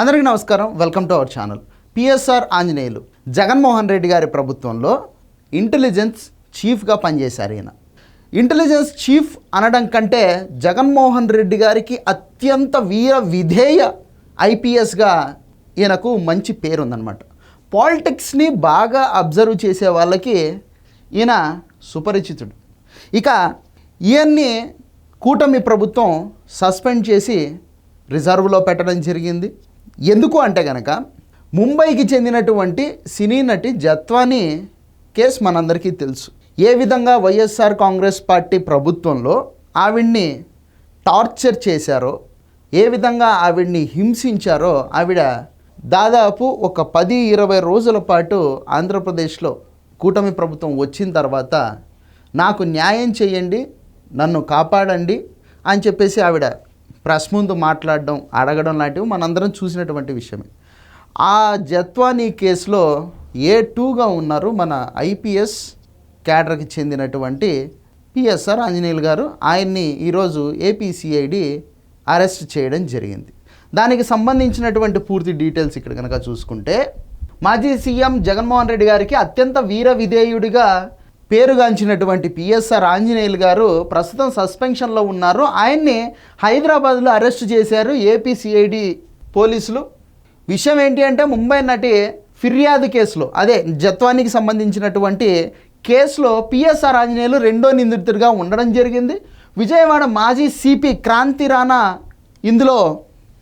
అందరికీ నమస్కారం. Welcome to our channel. P S R Anjaneyulu. Jaganmohan Reddy గారి ప్రభుత్వంలో ఇంటెలిజెన్స్ చీఫ్గా పనిచేశారు ఈయన. ఇంటెలిజెన్స్ చీఫ్ అనడం కంటే జగన్మోహన్ రెడ్డి గారికి అత్యంత వీర విధేయ ఐపీఎస్గా ఈయనకు మంచి పేరు ఉందన్నమాట పాలిటిక్స్ని బాగా అబ్జర్వ్ చేసే వాళ్ళకి ఈయన సుపరిచితుడు. ఇక ఈయన్ని కూటమి ప్రభుత్వం సస్పెండ్ చేసి రిజర్వ్లో పెట్టడం జరిగింది. ఎందుకు అంటే కనుక ముంబైకి చెందినటువంటి సినీ నటి జత్వాని కేసు మనందరికీ తెలుసు. ఏ విధంగా వైఎస్ఆర్ కాంగ్రెస్ పార్టీ ప్రభుత్వంలో ఆవిడ్ని టార్చర్ చేశారో ఏ విధంగా ఆవిడ్ని హింసించారో ఆవిడ దాదాపు ఒక పది ఇరవై రోజుల పాటు ఆంధ్రప్రదేశ్లో కూటమి ప్రభుత్వం వచ్చిన తర్వాత నాకు న్యాయం చేయండి నన్ను కాపాడండి అని చెప్పేసి ఆవిడ ప్రెస్ ముందు మాట్లాడడం అడగడం లాంటివి మనందరం చూసినటువంటి విషయమే. ఆ జత్వానీ కేసులో ఏ టూగా ఉన్నారు మన ఐపీఎస్ క్యాడర్కి చెందినటువంటి పిఎస్ఆర్ ఆంజనేయులు గారు? ఆయన్ని ఈరోజు ఏపీసీఐడి అరెస్ట్ చేయడం జరిగింది. దానికి సంబంధించినటువంటి పూర్తి డీటెయిల్స్ ఇక్కడ కనుక చూసుకుంటే మాజీ సీఎం జగన్మోహన్ రెడ్డి గారికి అత్యంత వీర విధేయుడిగా పేరుగాంచినటువంటి పిఎస్ఆర్ ఆంజనేయులు గారు ప్రస్తుతం సస్పెన్షన్లో ఉన్నారు. ఆయన్ని హైదరాబాద్లో అరెస్ట్ చేశారు ఏపీసీఐడి పోలీసులు. విషయం ఏంటి అంటే ముంబై నటి ఫిర్యాదు కేసులో అదే జత్వానికి సంబంధించినటువంటి కేసులో పిఎస్ఆర్ ఆంజనేయులు రెండో నిందితుడిగా ఉండడం జరిగింది. విజయవాడ మాజీ సిపి క్రాంతి రాణా ఇందులో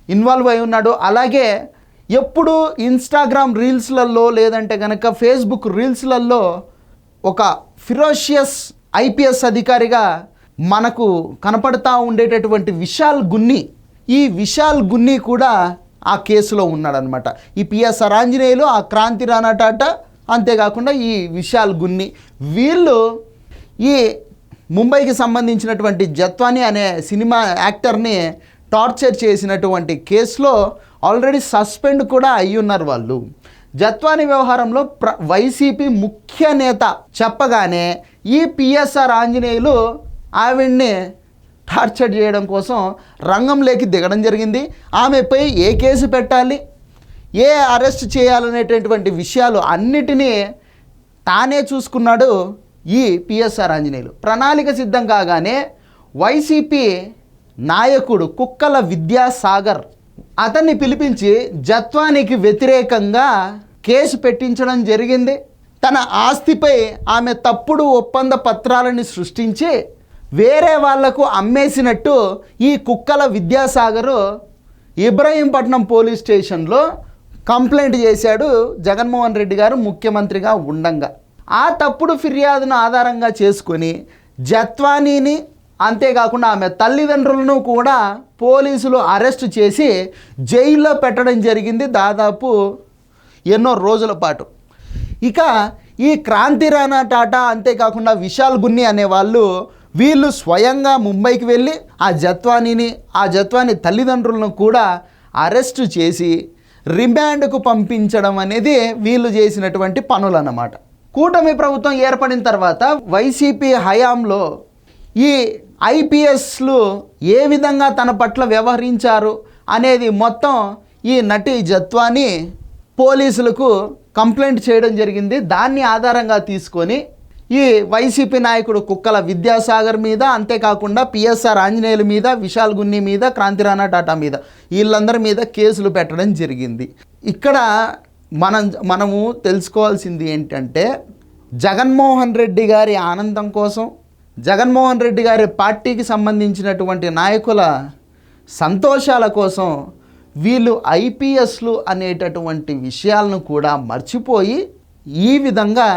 ఇన్వాల్వ్ అయి ఉన్నాడు. అలాగే ఎప్పుడు ఇన్స్టాగ్రామ్ రీల్స్లలో లేదంటే కనుక ఫేస్బుక్ రీల్స్లలో ఒక ఫిరోషియస్ ఐపీఎస్ అధికారిగా మనకు కనపడతా ఉండేటటువంటి విశాల్ గున్ని ఈ విశాల్ గున్ని కూడా ఆ కేసులో ఉన్నాడనమాట ఈ పిఎస్ఆర్ ఆంజనేయులు ఆ క్రాంతి రాణా టాటా అంతేకాకుండా ఈ విశాల్ గున్ని. వీళ్ళు ఈ ముంబైకి సంబంధించినటువంటి జత్వాని అనే సినిమా యాక్టర్ని టార్చర్ చేసినటువంటి కేసులో ఆల్రెడీ సస్పెండ్ కూడా అయ్యి ఉన్నారు వాళ్ళు. జత్వాని వ్యవహారంలో ప్ర వైసీపీ ముఖ్య నేత చెప్పగానే ఈ పిఎస్ఆర్ ఆంజనేయులు ఆవిడ్ని టార్చర్ చేయడం కోసం రంగంలోకి దిగడం జరిగింది. ఆమెపై ఏ కేసు పెట్టాలి? ఏ అరెస్ట్ చేయాలనేటటువంటి విషయాలు అన్నిటినీ తానే చూసుకున్నాడు ఈ పిఎస్ఆర్ ఆంజనేయులు. ప్రణాళిక సిద్ధం కాగానే వైసీపీ నాయకుడు కుక్కల విద్యాసాగర్ అతన్ని పిలిపించి జత్వానికి వ్యతిరేకంగా కేసు పెట్టించడం జరిగింది. తన ఆస్తిపై ఆమె తప్పుడు ఒప్పంద పత్రాలని సృష్టించి వేరే వాళ్ళకు అమ్మేసినట్టు ఈ కుక్కల విద్యాసాగరు ఇబ్రహీంపట్నం పోలీస్ స్టేషన్లో కంప్లైంట్ చేశాడు జగన్మోహన్ రెడ్డి గారు ముఖ్యమంత్రిగా ఉండంగా. ఆ తప్పుడు ఫిర్యాదును ఆధారంగా చేసుకొని జత్వానీని అంతేకాకుండా ఆమె తల్లిదండ్రులను కూడా పోలీసులు అరెస్ట్ చేసి జైల్లో పెట్టడం జరిగింది దాదాపు ఎన్నో రోజుల పాటు. ఇక ఈ క్రాంతి రాణా టాటా అంతేకాకుండా విశాల్ గున్ని అనే వాళ్ళు వీళ్ళు స్వయంగా ముంబైకి వెళ్ళి ఆ జత్వానీని ఆ జత్వాని తల్లిదండ్రులను కూడా అరెస్టు చేసి రిమాండ్కు పంపించడం అనేది వీళ్ళు చేసినటువంటి పనులు అన్నమాట కూటమి ప్రభుత్వం ఏర్పడిన తర్వాత వైసీపీ హయాంలో ఈ ఐపీఎస్లు ఏ విధంగా తన పట్ల వ్యవహరించారు అనేది మొత్తం ఈ నటి జత్వాని పోలీసులకు కంప్లైంట్ చేయడం జరిగింది. దాన్ని ఆధారంగా తీసుకొని ఈ వైసీపీ నాయకుడు కుక్కల విద్యాసాగర్ మీద అంతేకాకుండా పిఎస్ఆర్ ఆంజనేయుల మీద విశాల్ గున్ని మీద క్రాంతిరాణా టాటా మీద వీళ్ళందరి మీద కేసులు పెట్టడం జరిగింది. ఇక్కడ మనం మనము తెలుసుకోవాల్సింది ఏంటంటే జగన్మోహన్ రెడ్డి గారి ఆనందం కోసం జగన్మోహన్ రెడ్డి గారి పార్టీకి సంబంధించినటువంటి నాయకుల సంతోషాల కోసం వీళ్ళు ఐపీఎస్లు అనేటటువంటి విషయాలను కూడా మర్చిపోయి ఈ విధంగా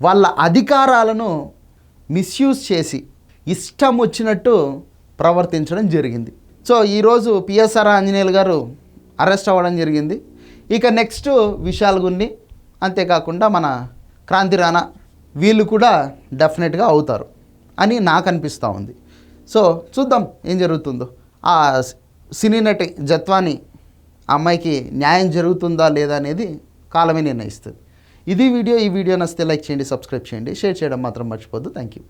వాళ్ళ అధికారాలను మిస్యూజ్ చేసి ఇష్టం వచ్చినట్టు ప్రవర్తించడం జరిగింది. సో ఈరోజు పిఎస్ఆర్ ఆంజనేయులు గారు అరెస్ట్ అవ్వడం జరిగింది. ఇక నెక్స్ట్ విశాల్ గున్ని అంతేకాకుండా మన క్రాంతి రాణా వీళ్ళు కూడా డెఫినెట్గా అవుతారు. అని నాకు అనిపిస్తూ ఉంది. సో చూద్దాం ఏం జరుగుతుందో. ఆ సినీ నటి జత్వాని అమ్మాయికి న్యాయం జరుగుతుందా లేదా అనేది కాలమే నిర్ణయిస్తుంది. ఇది వీడియో ఈ వీడియో నచ్చితే లైక్ చేయండి సబ్స్క్రైబ్ చేయండి. షేర్ చేయడం మాత్రం మర్చిపోద్దు థ్యాంక్ యూ